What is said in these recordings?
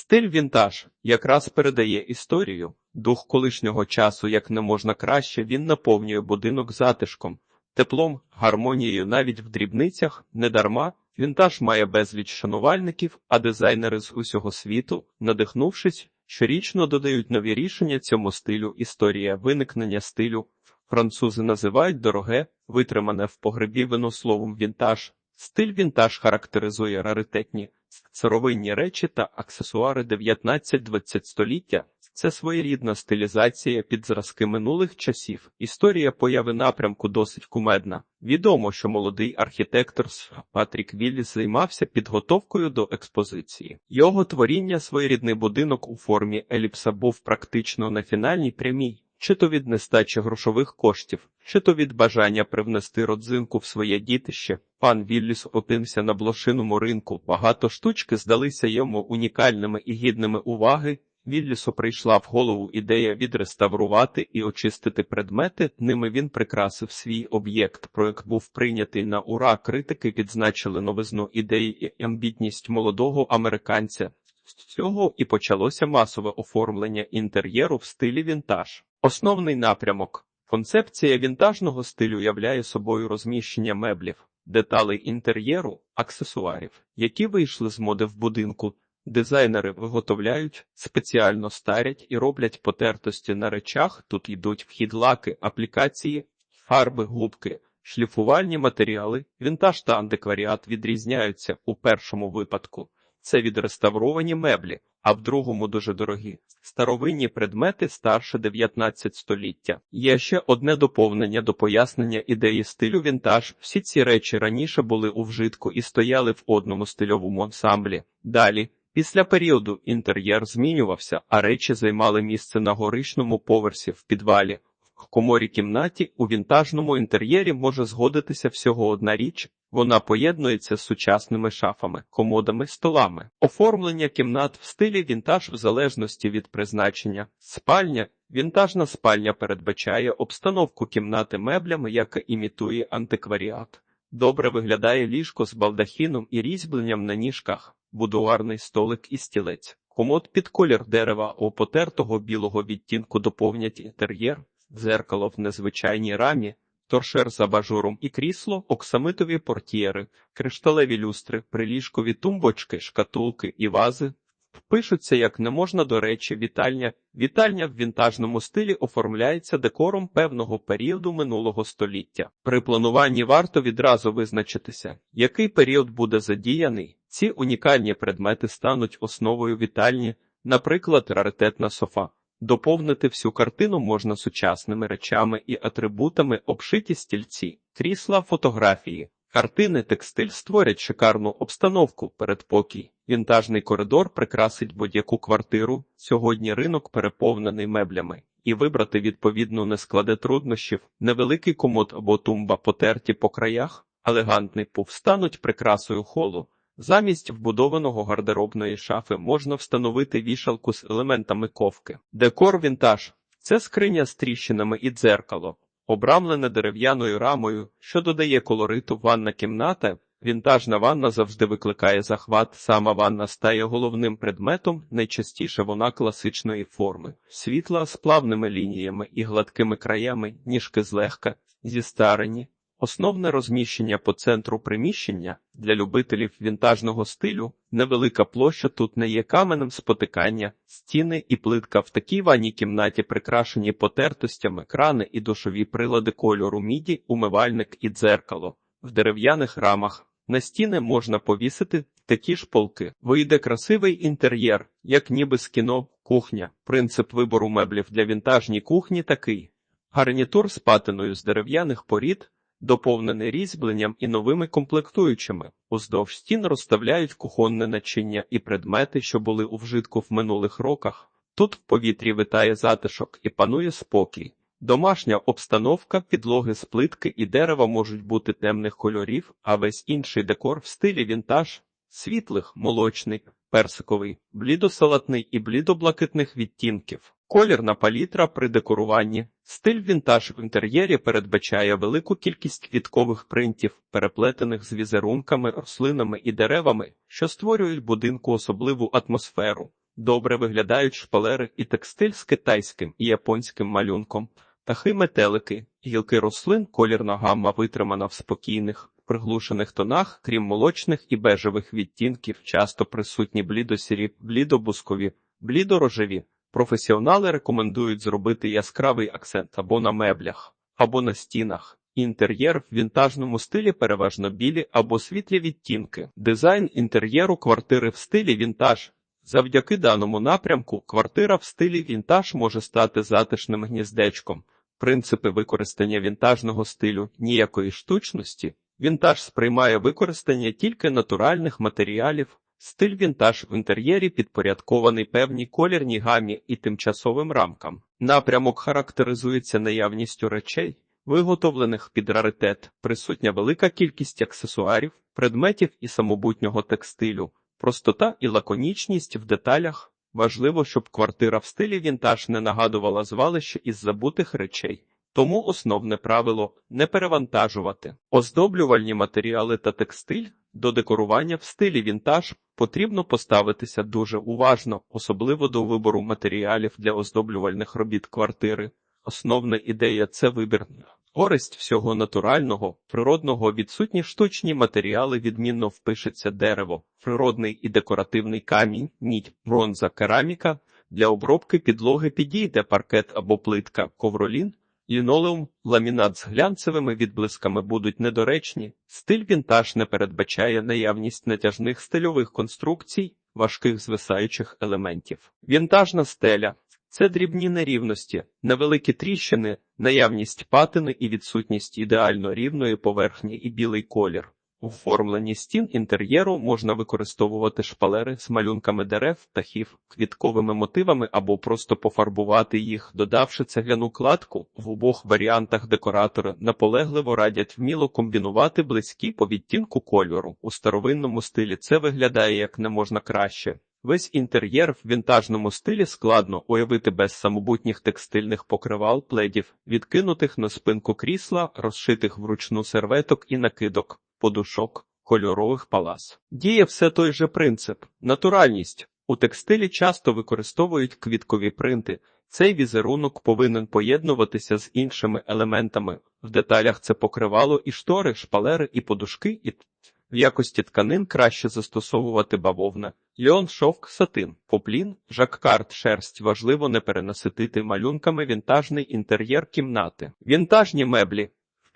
Стиль вінтаж якраз передає історію. Дух колишнього часу як не можна краще, він наповнює будинок затишком, теплом, гармонією навіть в дрібницях, недарма. Вінтаж має безліч шанувальників, а дизайнери з усього світу, надихнувшись, щорічно додають нові рішення цьому стилю. Історія виникнення стилю французи називають дороге, витримане в погребі вино словом вінтаж. Стиль вінтаж характеризує раритетні сировинні речі та аксесуари 19-20 століття. Це своєрідна стилізація під зразки минулих часів. Історія появи напрямку досить кумедна. Відомо, що молодий архітектор Патрік Вілліс займався підготовкою до експозиції. Його творіння своєрідний будинок у формі еліпса був практично на фінальній прямій. Чи то від нестачі грошових коштів, чи то від бажання привнести родзинку в своє дітище, пан Вілліс опинився на блошиному ринку. Багато штучки здалися йому унікальними і гідними уваги. Віллісу прийшла в голову ідея відреставрувати і очистити предмети. Ними він прикрасив свій об'єкт. Проект був прийнятий на ура. Критики відзначили новизну ідеї і амбітність молодого американця. З цього і почалося масове оформлення інтер'єру в стилі вінтаж. Основний напрямок. Концепція вінтажного стилю являє собою розміщення меблів, деталей інтер'єру, аксесуарів, які вийшли з моди в будинку. Дизайнери виготовляють, спеціально старять і роблять потертості на речах. Тут йдуть вхід лаки, аплікації, фарби, губки, шліфувальні матеріали. Вінтаж та антикваріат відрізняються у першому випадку. Це відреставровані меблі, а в другому дуже дорогі. Старовинні предмети старше 19 століття. Є ще одне доповнення до пояснення ідеї стилю вінтаж. Всі ці речі раніше були у вжитку і стояли в одному стильовому ансамблі. Далі, після періоду інтер'єр змінювався, а речі займали місце на горишному поверсі в підвалі. В коморі кімнаті у вінтажному інтер'єрі може згодитися всього одна річ. Вона поєднується з сучасними шафами, комодами, столами. Оформлення кімнат в стилі вінтаж в залежності від призначення. Спальня. Вінтажна спальня передбачає обстановку кімнати меблями, яка імітує антикваріат. Добре виглядає ліжко з балдахіном і різьбленням на ніжках, будуарний столик і стілець. Комод під колір дерева у потертого білого відтінку доповнять інтер'єр, дзеркало в незвичайній рамі, торшер з абажуром і крісло, оксамитові портьєри, кришталеві люстри, приліжкові тумбочки, шкатулки і вази. Впишуться як не можна до речі, вітальня. Вітальня в вінтажному стилі оформляється декором певного періоду минулого століття. При плануванні варто відразу визначитися, який період буде задіяний. Ці унікальні предмети стануть основою вітальні, наприклад, раритетна софа. Доповнити всю картину можна сучасними речами і атрибутами обшиті стільці, крісла, фотографії, картини, текстиль створять шикарну обстановку, передпокій. Вінтажний коридор прикрасить будь-яку квартиру. Сьогодні ринок переповнений меблями, і вибрати відповідну не складе труднощів, невеликий комод або тумба потерті по краях, елегантний пуф стануть прикрасою холу. Замість вбудованого гардеробної шафи можна встановити вішалку з елементами ковки. Декор вінтаж це скриня з тріщинами і дзеркало, обрамлене дерев'яною рамою, що додає колориту ванна кімната. Вінтажна ванна завжди викликає захват. Сама ванна стає головним предметом, найчастіше вона класичної форми, світла з плавними лініями і гладкими краями, ніжки злегка, зістарені. Основне розміщення по центру приміщення для любителів вінтажного стилю, невелика площа тут не є каменем спотикання, стіни і плитка в такій ванній кімнаті прикрашені потертостями, крани і душові прилади кольору міді, умивальник і дзеркало. В дерев'яних рамах на стіни можна повісити такі ж полки. Вийде красивий інтер'єр, як ніби з кіно, кухня. Принцип вибору меблів для вінтажній кухні такий: гарнітур з патиною з дерев'яних порід доповнений різьбленням і новими комплектуючими. Уздовж стін розставляють кухонне начиння і предмети, що були у вжитку в минулих роках. Тут в повітрі витає затишок і панує спокій. Домашня обстановка, підлоги з плитки і дерева можуть бути темних кольорів, а весь інший декор в стилі вінтаж, світлих, молочний, персиковий, блідосалатний і блідоблакитних відтінків. Колірна палітра при декоруванні. Стиль вінтаж в інтер'єрі передбачає велику кількість квіткових принтів, переплетених з візерунками, рослинами і деревами, що створюють будинку особливу атмосферу. Добре виглядають шпалери і текстиль з китайським і японським малюнком. Птахи метелики, гілки рослин, колірна гамма витримана в спокійних, приглушених тонах, крім молочних і бежевих відтінків, часто присутні блідосірі, блідобускові, блідорожеві. Професіонали рекомендують зробити яскравий акцент або на меблях, або на стінах. Інтер'єр в вінтажному стилі переважно білі або світлі відтінки. Дизайн інтер'єру квартири в стилі вінтаж. Завдяки даному напрямку квартира в стилі вінтаж може стати затишним гніздечком. Принципи використання вінтажного стилю ніякої штучності. Вінтаж сприймає використання тільки натуральних матеріалів. Стиль вінтаж в інтер'єрі підпорядкований певній колірній гамі і тимчасовим рамкам. Напрямок характеризується наявністю речей, виготовлених під раритет, присутня велика кількість аксесуарів, предметів і самобутнього текстилю, простота і лаконічність в деталях. Важливо, щоб квартира в стилі вінтаж не нагадувала звалище із забутих речей. Тому основне правило не перевантажувати. Оздоблювальні матеріали та текстиль до декорування в стилі вінтаж потрібно поставитися дуже уважно, особливо до вибору матеріалів для оздоблювальних робіт квартири. Основна ідея це вибір. Користь всього натурального, природного відсутні штучні матеріали відмінно впишеться дерево, природний і декоративний камінь, ніть, бронза, кераміка. Для обробки підлоги підійде паркет або плитка, ковролін, лінолеум, ламінат з глянцевими відблисками будуть недоречні. Стиль вінтаж не передбачає наявність натяжних стильових конструкцій, важких звисаючих елементів. Вінтажна стеля це дрібні нерівності, невеликі тріщини, наявність патини і відсутність ідеально рівної поверхні і білий колір. У оформленні стін інтер'єру можна використовувати шпалери з малюнками дерев, птахів, квітковими мотивами або просто пофарбувати їх, додавши цегляну кладку. В обох варіантах декоратори наполегливо радять вміло комбінувати близькі по відтінку кольору. У старовинному стилі це виглядає як не можна краще. Весь інтер'єр в вінтажному стилі складно уявити без самобутніх текстильних покривал, пледів, відкинутих на спинку крісла, розшитих вручну серветок і накидок, подушок, кольорових палас. Діє все той же принцип натуральність. У текстилі часто використовують квіткові принти. Цей візерунок повинен поєднуватися з іншими елементами. В деталях це покривало і штори, шпалери, і подушки, і в якості тканин краще застосовувати бавовна, льон, шовк, сатин, поплін, жаккард, шерсть важливо не перенаситити малюнками вінтажний інтер'єр кімнати. Вінтажні меблі.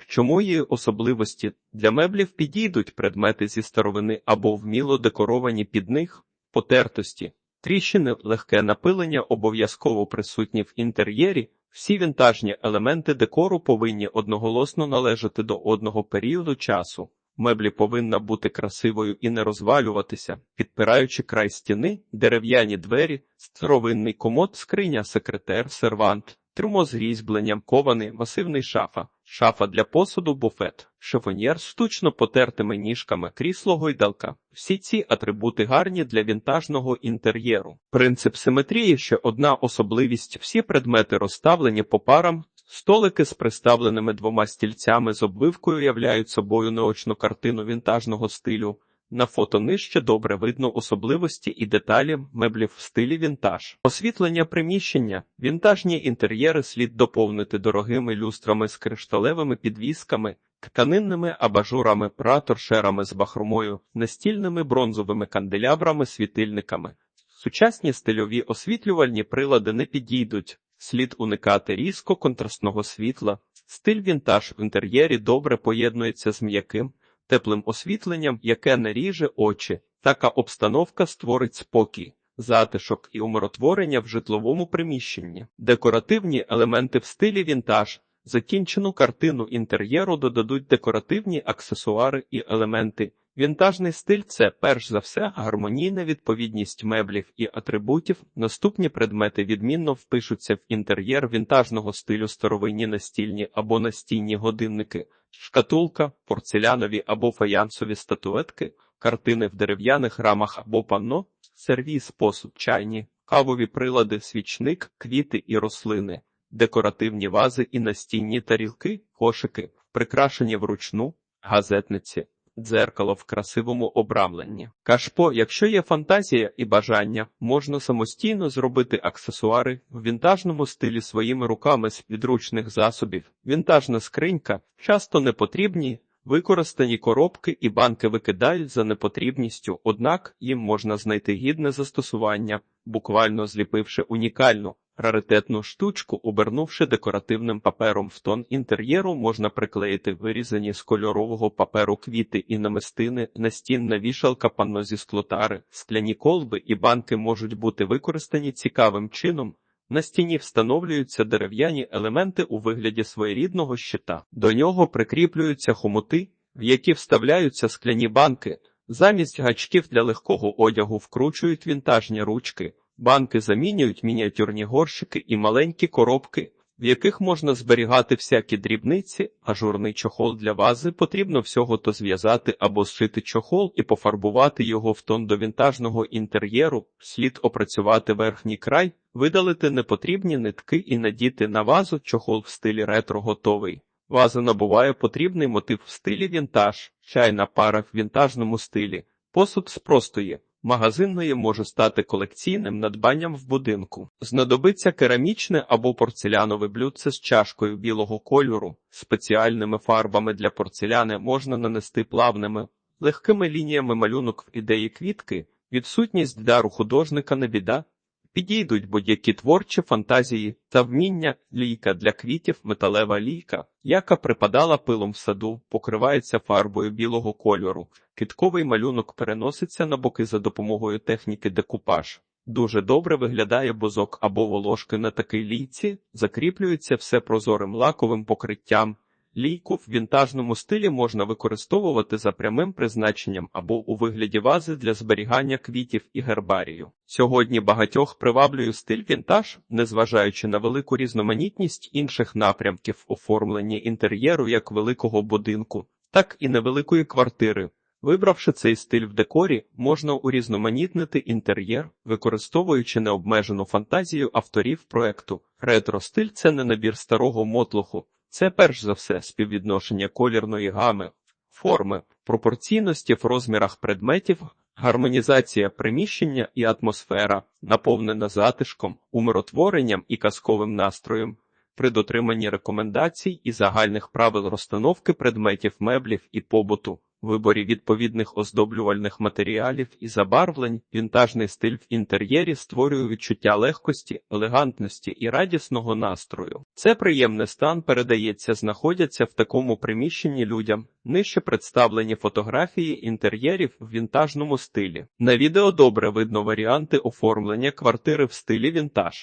Чому її особливості для меблів підійдуть предмети зі старовини або вміло декоровані під них, потертості, тріщини, легке напилення обов'язково присутні в інтер'єрі. Всі вінтажні елементи декору повинні одноголосно належати до одного періоду часу. Меблі повинна бути красивою і не розвалюватися, підпираючи край стіни, дерев'яні двері, старовинний комод, скриня, секретер, сервант, трюмо з різьбленням, кований, масивний шафа, шафа для посуду, буфет, шифоньєр з штучно потертими ніжками, крісло гойдалка. Всі ці атрибути гарні для вінтажного інтер'єру. Принцип симетрії ще одна особливість: всі предмети розставлені по парам. Столики з приставленими двома стільцями з обвивкою являють собою неочну картину вінтажного стилю. На фото нижче добре видно особливості і деталі меблів в стилі вінтаж. Освітлення приміщення, вінтажні інтер'єри слід доповнити дорогими люстрами з кришталевими підвісками, тканинними абажурами, праторшерами з бахромою, настільними бронзовими канделябрами, світильниками. Сучасні стильові освітлювальні прилади не підійдуть. Слід уникати різко контрастного світла. Стиль вінтаж в інтер'єрі добре поєднується з м'яким, теплим освітленням, яке не ріже очі. Така обстановка створить спокій, затишок і умиротворення в житловому приміщенні. Декоративні елементи в стилі вінтаж. Закінчену картину інтер'єру додадуть декоративні аксесуари і елементи. Вінтажний стиль це перш за все гармонійна відповідність меблів і атрибутів. Наступні предмети відмінно впишуться в інтер'єр вінтажного стилю старовинні настільні або настінні годинники, шкатулка, порцелянові або фаянсові статуетки, картини в дерев'яних рамах або панно, сервіз, посуд, чайні, кавові прилади, свічник, квіти і рослини, декоративні вази і настінні тарілки, кошики, прикрашені вручну, газетниці дзеркало в красивому обрамленні. Кашпо, якщо є фантазія і бажання, можна самостійно зробити аксесуари в вінтажному стилі своїми руками з підручних засобів. Вінтажна скринька часто непотрібні. Використані коробки і банки викидають за непотрібністю, однак їм можна знайти гідне застосування, буквально зліпивши унікальну раритетну штучку, обернувши декоративним папером в тон інтер'єру, можна приклеїти вирізані з кольорового паперу квіти і намистини, настінна вішалка панно зі склотари, скляні колби і банки можуть бути використані цікавим чином. На стіні встановлюються дерев'яні елементи у вигляді своєрідного щита. До нього прикріплюються хомути, в які вставляються скляні банки. Замість гачків для легкого одягу вкручують вінтажні ручки. Банки замінюють мініатюрні горщики і маленькі коробки, в яких можна зберігати всякі дрібниці, ажурний чохол для вази потрібно всього то зв'язати або зшити чохол і пофарбувати його в тон до вінтажного інтер'єру, слід опрацювати верхній край, видалити непотрібні нитки і надіти на вазу чохол в стилі ретро готовий. Ваза набуває потрібний мотив в стилі вінтаж, чайна пара в вінтажному стилі, посуд з простої. Магазинної може стати колекційним надбанням в будинку. Знадобиться керамічне або порцелянове блюдце з чашкою білого кольору. Спеціальними фарбами для порцеляни можна нанести плавними, легкими лініями малюнок в ідеї квітки, відсутність дару художника не біда. Підійдуть будь-які творчі фантазії та вміння, лійка для квітів, металева лійка, яка припадала пилом в саду, покривається фарбою білого кольору. Китковий малюнок переноситься на боки за допомогою техніки декупаж. Дуже добре виглядає бузок або волошки на такій лійці, закріплюється все прозорим лаковим покриттям. Лійку в вінтажному стилі можна використовувати за прямим призначенням або у вигляді вази для зберігання квітів і гербарію. Сьогодні багатьох приваблює стиль вінтаж, незважаючи на велику різноманітність інших напрямків оформлення інтер'єру як великого будинку, так і невеликої квартири. Вибравши цей стиль в декорі, можна урізноманітнити інтер'єр, використовуючи необмежену фантазію авторів проекту. Ретро-стиль це не набір старого мотлуху, це перш за все співвідношення колірної гами, форми, пропорційності в розмірах предметів, гармонізація приміщення і атмосфера, наповнена затишком, умиротворенням і казковим настроєм. При дотриманні рекомендацій і загальних правил розстановки предметів меблів і побуту, виборі відповідних оздоблювальних матеріалів і забарвлень, вінтажний стиль в інтер'єрі створює відчуття легкості, елегантності і радісного настрою. Це приємний стан передається, знаходяться в такому приміщенні людям. Нижче представлені фотографії інтер'єрів в вінтажному стилі. На відео добре видно варіанти оформлення квартири в стилі вінтаж.